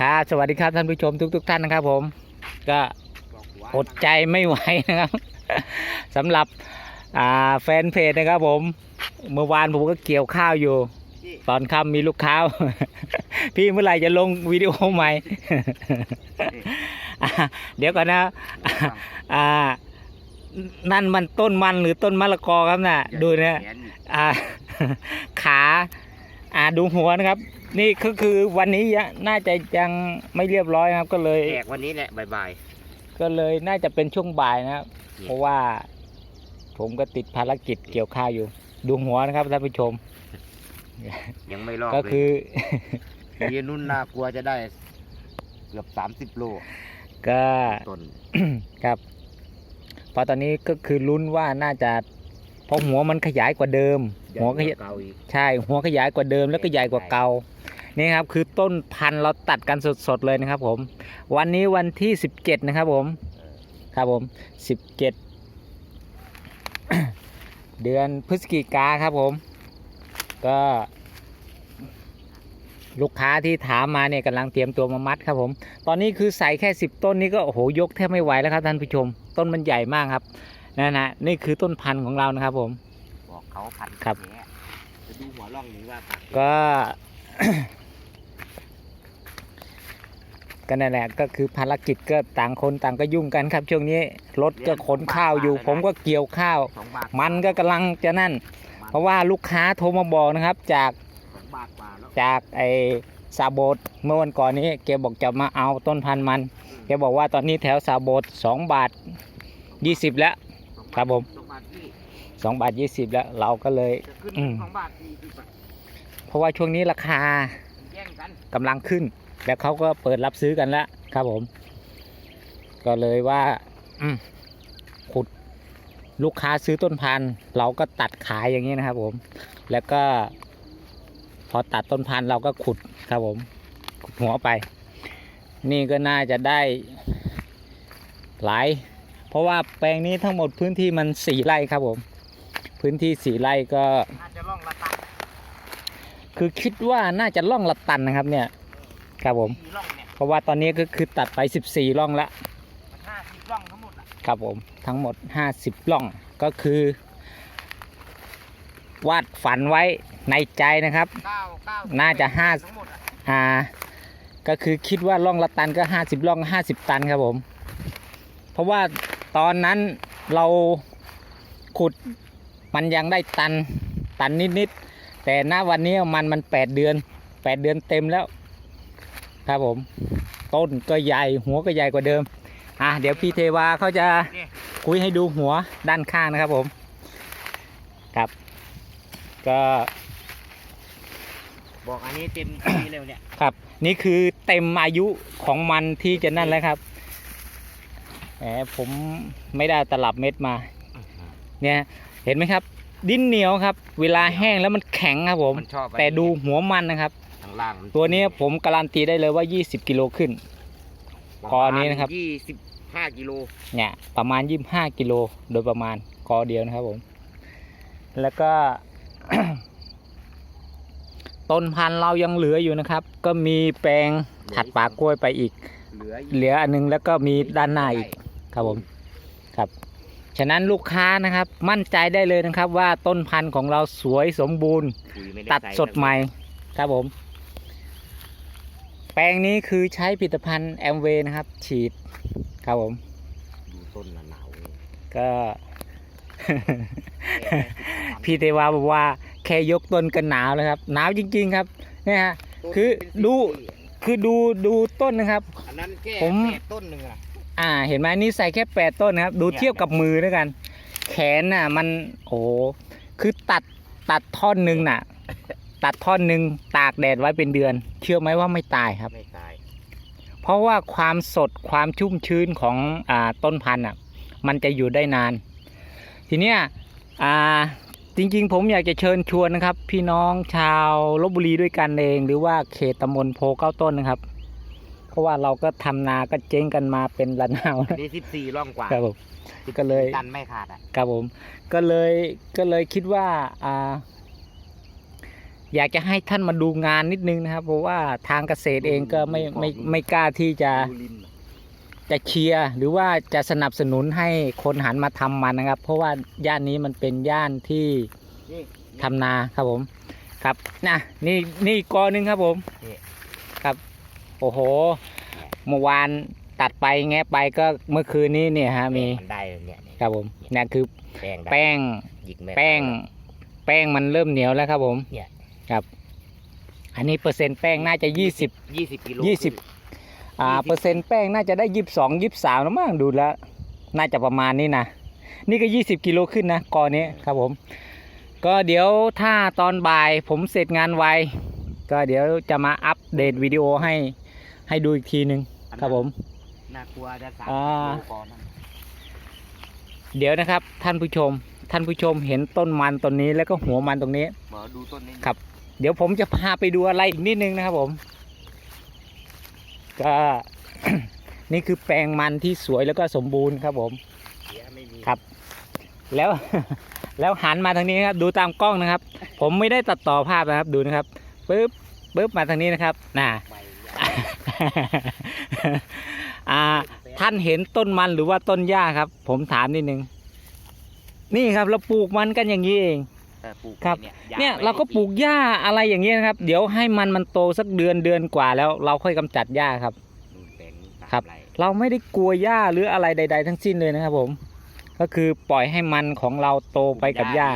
ครับสวัสดีครับท่านผู้ชมทุกๆท่านนะครับ ผม ก็อดใจไม่ไหวนะครับสำหรับอ่าแฟนเพจนะครับ ผม เมื่อวานผมก็เกี่ยวข้าวอยู่ ตอนค่ำมีลูกค้า พี่เมื่อไหร่จะลงวิดีโอใหม่อะเดี๋ยวก่อนนะอ่านั่นมันต้นมันหรือต้นมะละกอครับน่ะ ดูเนี่ยอ่าขา อ่าดูหัวนะครับ นี่ก็คือวันนี้ยังน่าจะยังไม่เรียบร้อยนะครับ ก็เลยแจกวันนี้แหละบ่ายก็เลยน่าจะเป็นช่วงบ่ายนะครับนี่เพราะว่า ผมก็ติดภารกิจเกี่ยวข้าวอยู่ ดูหัวนะครับท่านผู้ชมๆยังไม่รอบก็เลยคือเยนุ่นน่ากลัวจะได้เกือบสามสิบโลก็ต้นครับเพราะตอนนี้ก็คือลุ้นว่าน่าจะเพราะหัวมันขยายกว่าเดิม หัวขยายเก่าอีกใช่ หัวขยายกว่าเดิมแล้วก็ใหญ่กว่าเก่านี่ครับคือต้นพันธุ์เราตัดกันสดๆเลยนะครับ ผม วันนี้วันที่สิบเจ็ดนะครับ ผม ครับผมสิบเจ็ดเดือนพฤศจิกาครับผม ก็ ลูกค้าที่ถามมาเนี่ยกำลังเตรียมตัวมามัดครับผม ตอนนี้คือใส่แค่สิบต้นนี้ก็โอ้โหยกแทบไม่ไหวแล้วครับท่านผู้ชม ต้นมันใหญ่มากครับนั่นนะนี่คือต้นพันธุ์ของเรานะครับผมบอก เขาพันครับแท้จะดูหัวร่องนี้ว่าผักก็ ก็นั่นแหละก็คือภารกิจก็ต่างคนต่างก็ยุ่งกันครับ ช่วงนี้รถก็ขนข้าวอยู่ ผมก็เกี่ยวข้าว สองบาทมันก็กำลังจะนั่น เพราะว่าลูกค้าโทรมาบอกนะครับ จากสองบาทกว่าแล้วจากไอซาโบดเมื่อวันก่อนนี้แกบอกจะมาเอาต้นพันธุ์มันแกบอกว่าตอนนี้แถวซาโบดสองบาทยี่สิบแล้ว ครับผม สองบาทที่ สองบาทยี่สิบแล้วเราก็เลย จะขึ้นอืม สองบาทสี่สิบบาทเพราะว่าช่วงนี้ราคาแย่งกันกำลังขึ้น แล้วเขาก็เปิดรับซื้อกันแล้วครับผม ก็เลยว่าอืมขุดลูกค้าซื้อต้นพันธุ์เราก็ตัดขายอย่างนี้นะครับผม แล้วก็ พอตัดต้นพันธุ์เราก็ขุดครับผมขุดหัวไป นี่ก็น่าจะได้หลาย เพราะว่าแปลงนี้ทั้งหมดพื้นที่มันสี่ไร่ครับผม พื้นที่สี่ไร่ก็อาจจะร่องละตันคือคิดว่าน่าจะล่องละตันนะครับเนี่ยครับผม สี่ร่องเนี่ยเพราะว่าตอนนี้ก็คือตัดไป 14ร่องแล้วมันห้าสิบร่องทั้งหมดอะครับผมทั้งหมด 50ร่องก็คือ วาดฝันไว้ในใจนะครับ เก้าเก้าน่าจะห้า ทั้งหมดอะอ่าก็คือคิดว่าร่องละตันก็ 50ร่อง 50 ตันครับผม เพราะว่าตอนนั้นเราขุด มันยังได้ตันตันนิดๆแต่ณวันนี้มันมัน8เดือน8เดือนเต็มแล้ว ครับผม ต้นก็ใหญ่หัวก็ใหญ่กว่าเดิม อะเดี๋ยวพี่เทวาเขาจะนี่คุยให้ดูหัวด้านข้างนะครับผมครับ ก็บอกอันนี้เต็มที่เลยเนี่ยครับ นี่คือเต็มอายุของมันที่จะนั่นแล้วครับแหมผมไม่ได้ตลับเม็ดมา เนี่ย เห็นไหมครับ ดินเหนียวครับ เวลาแห้งแล้วมันแข็งครับผม มันชอบไอ้แต่ดูหัวมันนะครับ ข้างล่างมัตัวนี้ผมการันตีได้เลยว่า 20 กิโลขึ้นกอนี้นะครับ ยี่สิบห้ากิโลเนี่ยประมาณ 25 กิโลโดยประมาณกอเดียวนะครับผม แล้วก็ ต้นพันธุ์เรายังเหลืออยู่นะครับ ก็มีแปลงถัดป่ากล้วยไปอีก เหลือเหลืออันนึงแล้วก็มีด้านหน้าอีกครับผม ครับ ฉะนั้นลูกค้านะครับมั่นใจได้เลยนะครับ ว่าต้นพันธุ์ของเราสวยสมบูรณ์ปุ๋ยไม่ไตัดใส่สดใหม่ครับผม แปลงนี้คือใช้ผลิตภัณฑ์แอมเวนะครับ ฉีดครับผมดูต้นละหนาวเลยก็พี่เทวาบอกว่าแค่ยกต้นก็หนาวแล้วครับ หนาวจริง ๆ ครับเนี่ยฮะต้นคือเป็นสิบดูปีอะคือดูดูต้นนะครับอันนั้นแค่ผมแปดต้นหนึ่งอะ อ่า เห็นไหมนี่ใส่แค่แปดต้นนะครับ ดูเนี่ยเทียบกับมือด้วยกัน แขนน่ะ มันโอ้โหคือตัดตัดท่อนหนึ่งน่ะ ตัดท่อนหนึ่งตากแดดไว้เป็นเดือน เชื่อไหมว่าไม่ตายครับ ไม่ตาย เพราะว่าความสดความชุ่มชื้นของอ่าต้นพันธุ์อะ มันจะอยู่ได้นาน ทีเนี้ยอ่าจริงๆ ผมอยากจะเชิญชวนนะครับ พี่น้องชาวลบบุรีด้วยกันเอง หรือว่าเขตตำบลโพเก้าต้นนะครับ เพราะว่าเราก็ทำนาก็เจ๊งกันมาเป็นระนาวอันนี้สิบสี่ร่องกว่าครับผมก็เลยตันไม่ขาดอะครับผม ก็เลยก็เลยคิดว่าอ่า อยากจะให้ท่านมาดูงานนิดนึงนะครับ เพราะว่าทางเกษตรเองก็ไม่ไม่ไม่กล้าที่จะดูลิ้นน่ะจะเชียร์หรือว่าจะสนับสนุนให้คนหันมาทำมันนะครับ เพราะว่าย่านนี้มันเป็นย่านที่นี่ทำนาครับผม ครับนะนี่นี่อีกกอหนึงครับผมนี่ครับ โอ้โห เมื่อวานตัดไปแงะไปก็เมื่อคืนนี้เนี่ยฮะมีมันได้เนี่ยเนี่ยครับผมเนี่ยคือแป้งได้แป้งหยิกม่แป้ง แป้งมันเริ่มเหนียวแล้วครับผมเนี่ยครับ อันนี้เปอร์เซ็นต์แป้งน่าจะยี่สิบ ยี่สิบกิโลยี่สิบ อ่ายี่สิบเปอร์เซ็นต์แป้งน่าจะได้ยี่สิบสองยี่สิบสามแล้วมั้งดูแล้ว น่าจะประมาณนี้นะนี่ก็ยี่สิบกิโลขึ้นนะกอนี้ครับผม ก็เดี๋ยวถ้าตอนบ่ายผมเสร็จงานไว ก็เดี๋ยวจะมาอัปเดตวิดีโอให้ ให้ดูอีกทีหนึ่งครับผม น่ากลัวจะสามอ่า กิโลก่อนนะเดี๋ยวนะครับ ท่านผู้ชม ท่านผู้ชมเห็นต้นมันต้นนี้แล้วก็หัวมันตรงนี้ หมอดูต้นนี้ครับ เดี๋ยวผมจะพาไปดูอะไรอีกนิดนึงนะครับผม ก็ นี่คือแปลงมันที่สวยแล้วก็สมบูรณ์ครับผม เสียไม่มีครับ แล้ว แล้วหันมาทางนี้นะครับ ดูตามกล้องนะครับ ผมไม่ได้ตัดต่อภาพนะครับ ดูนะครับปึ๊บปึ๊บมาทางนี้นะครับ น่ะ ใบใหญ่ อ่า ท่านเห็นต้นมันหรือว่าต้นหญ้าครับ ผมถามนิดนึง นี่ครับเราปลูกมันกันอย่างนี้เองเออปลูกครับเนี่ยเนี่ยเราก็ปลูกหญ้าอะไรอย่างเงี้ยนะครับ เดี๋ยวให้มันมันโตสักเดือนเดือนกว่าแล้ว เราค่อยกำจัดหญ้าครับนู่นแปลงนู่นสามครับไเราไม่ได้กลัวหญ้าหรืออะไรใด ๆ ทั้งสิ้นเลยนะครับ ผม ก็คือปล่อยให้มันของเราโตไปกับหญ้า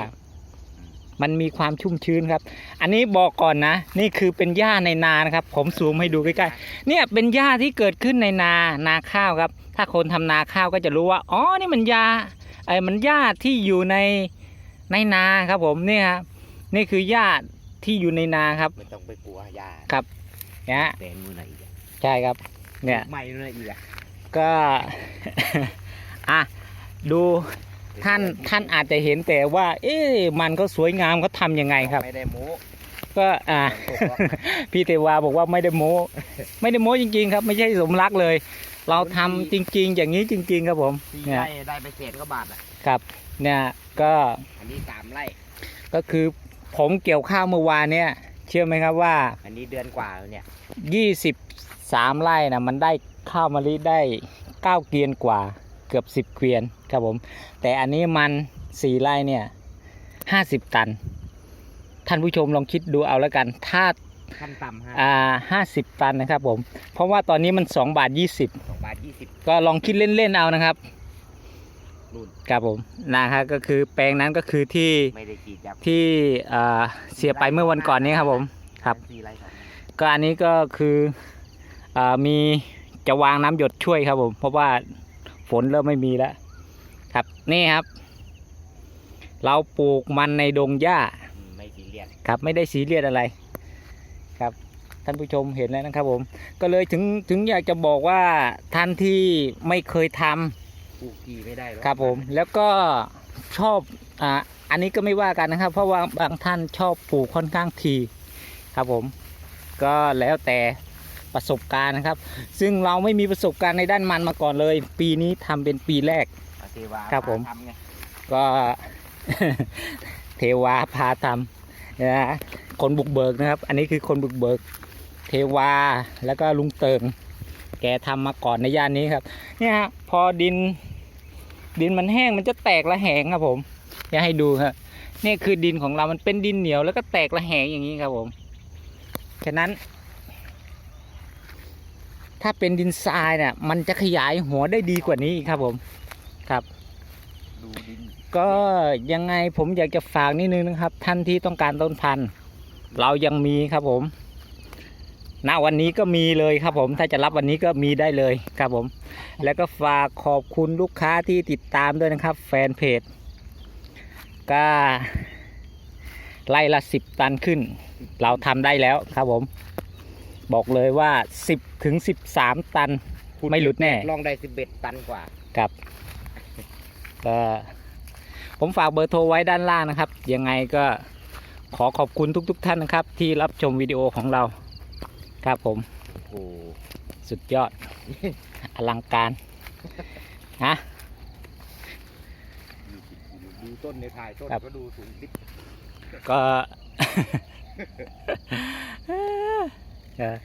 มันมีความชุ่มชื้นครับ อันนี้บอกก่อนนะ นี่คือเป็นหญ้าในนานะครับ ผมซูมให้ดูใกล้ๆ เนี่ยเป็นหญ้าที่เกิดขึ้นในนานาข้าวครับ ถ้าคนทำนาข้าวก็จะรู้ว่า อ๋อ นี่มันหญ้าไอ้มันหญ้าที่อยู่ในในนาครับผมเนี่ยครับนี่คือหญ้าที่อยู่ในนาครับไม่ต้องไปกลัวหญ้าครับเนี่ยแปลงนู่นน่ะอีกอะใช่ครับ เนี่ยไม่นู่นน่ะอีกอะก็อะดู ท่านท่านอาจจะเห็นแต่ว่า เอ๊ะมันก็สวยงามเขาทำยังไงครับ ไม่ได้โม้ ก็อ่าฝนตกหรอกพี่เทวาบอกว่าไม่ได้โม้ไม่ได้โม้จริง ๆ ครับ ไม่ใช่สมรักเลย เราทำจริง ๆ อย่างนี้จริง ๆ ครับผมสี่เนี่ยไร่ได้ไปเศษก็บาทอะ ครับ เนี่ยก็อันนี้สามไร่ ก็คือผมเกี่ยวข้าวเมื่อวานเนี่ย เชื่อไหมครับว่า อันนี้เดือนกว่าแล้วเนี่ย 23 ไร่นะมันได้ข้าวมะลิได้ 9 เกวียนกว่า เกือบ 10 เกวียนครับผม แต่อันนี้มัน4ไร่เนี่ย50ตัน ท่านผู้ชมลองคิดดูเอาแล้วกัน ถ้าขั้นต่ำฮะอ่า50ตันนะครับผม เพราะว่าตอนนี้มัน2บาท20สองบาทยี่สิบก็ลองคิดเล่นๆเอานะครับนู่นครับผมนะครับก็คือแปลงนั้นก็คือที่ไม่ได้ขีดจากที่อ่าเสียไปเมื่อวันก่อนนี้ครับผมครับสี่ไร่สองไร่ก็อันนี้ก็คืออามีจะวางน้ำหยดช่วยครับผม เพราะว่า ฝนเริ่มไม่มีแล้ว ครับนี่ครับ เราปลูกมันในดงหญ้าอืมไม่ซีเรียสครับ ไม่ได้สีเรียสอะไร ครับ ท่านผู้ชมเห็นแล้วนะครับ ผม ก็เลยถึงถึงอยากจะบอกว่าท่านที่ไม่เคยทำปลูกทีไม่ได้หรอกครับผม แล้วก็ชอบอ่าอันนี้ก็ไม่ว่ากันนะครับ เพราะว่าบางท่านชอบปลูกค่อนข้างทีครับผม ก็แล้วแต่ ประสบการณ์นะครับ ซึ่งเราไม่มีประสบการณ์ในด้านมันมาก่อนเลย ปีนี้ทำเป็นปีแรกเอาเทวาครับผม ทำไงก็ เทวาพาทำนะฮะคนบุกเบิกนะครับ อันนี้คือคนบุกเบิก เทวาแล้วก็ลุงเติง แกทำมาก่อนในย่านนี้ครับ เนี่ยฮะพอดิน ดินมันแห้งมันจะแตกระแหงครับผมอยากให้ดูครับนี่คือดินของเรามันเป็นดินเหนียวแล้วก็แตกระแหงอย่างนี้ครับผมฉะนั้น ถ้าเป็นดินทรายเนี่ยมันจะขยายหัวได้ดีกว่านี้อีกครับผมครับ ดูดินก็ยังไงผมอยากจะฝากนิดนึงนะครับ ท่านที่ต้องการต้นพันธุ์ เรายังมีครับผมณวันนี้ก็มีเลยครับผม ถ้าจะรับวันนี้ก็มีได้เลยครับผม แล้วก็ฝากขอบคุณลูกค้าที่ติดตามด้วยนะครับ แฟนเพจก็ไล่ละสิบตันขึ้น เราทำได้แล้วครับผม บอกเลยว่าสิบถึงสิบสามตัน ไม่หลุดแน่ลองได้สิบเอ็ดตันกว่าครับก็ผมฝากเบอร์โทรไว้ด้านล่างนะครับ ยังไงก็ขอขอบคุณทุกๆท่านนะครับ ที่รับชมวิดีโอของเรา ครับผมโอ้โหสุดยอด อลังการฮะดูต้นในถ่ายต้นครับก็ดูสูงสิบก็ Th